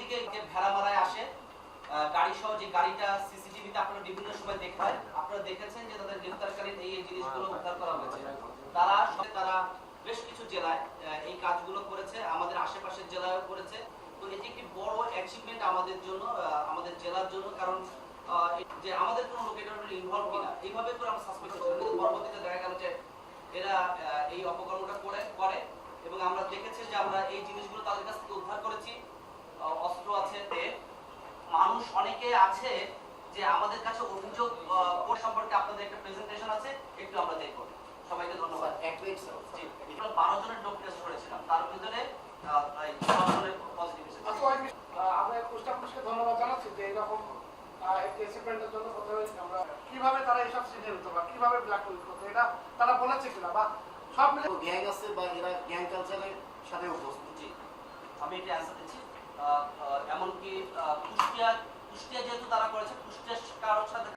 থেকে ভেড়ামারায় আসে গাড়ি সহ যে গাড়িটা সিসিটিভিতে আপনারা বিভিন্ন সময় দেখেন আপনারা দেখেছেন যে তাদের গ্রেফতারকারী এই জিনিসগুলো উদ্ধার করা হয়েছে। তারা তারা বেশ কিছু জেলায় এই কাজগুলো করেছে, আমাদের আশেপাশের জেলায়ও করেছে। তো এটি একটি বড় অ্যাচিভমেন্ট আমাদের জন্য আমাদের জেলার জন্য, কারণ যে আমাদের কোনো লোক এটা ইনভলভ কিনা, এইভাবে করে আমরা সাসপেক্ট করছিলাম কিন্তু পরবর্তীতে দেখা গেল যে এরা এই অপকর্মটা করে করে, এবং আমরা দেখেছি যে আমরা এই জিনিসগুলো তাদের কাছ থেকে উদ্ধার করেছি আহ, অস্ত্র আছে তে মানুষ অনেকে আছে যে আমাদের কাছে অভিযোগ কোড সম্পর্কে আপনাদের একটা প্রেজেন্টেশন আছে একটু আমরা দেখব। সবাইকে ধন্যবাদ। এক মিনিট স্যার জি বারো জনের ডোপ টেস্ট করেছিলাম তার ভিতরে আমরা পোস্ট অফিসকে ধন্যবাদ জানাচ্ছি যে এরকম আহ, জন্য প্রথমে আমরা কীভাবে তারা এইসব সিজে নিত বা কীভাবে ব্ল্যাক মেল করতো এটা তারা বলেছে কিনা বা সব মিলে গ্যাং আছে বা এরা গ্যাং কালচারের সাথে উপস্থিত। আমি এটা অ্যান্সার দিচ্ছি। কুষ্টিয়া যেহেতু তারা করেছে কুষ্টিয়া কারোর সাথে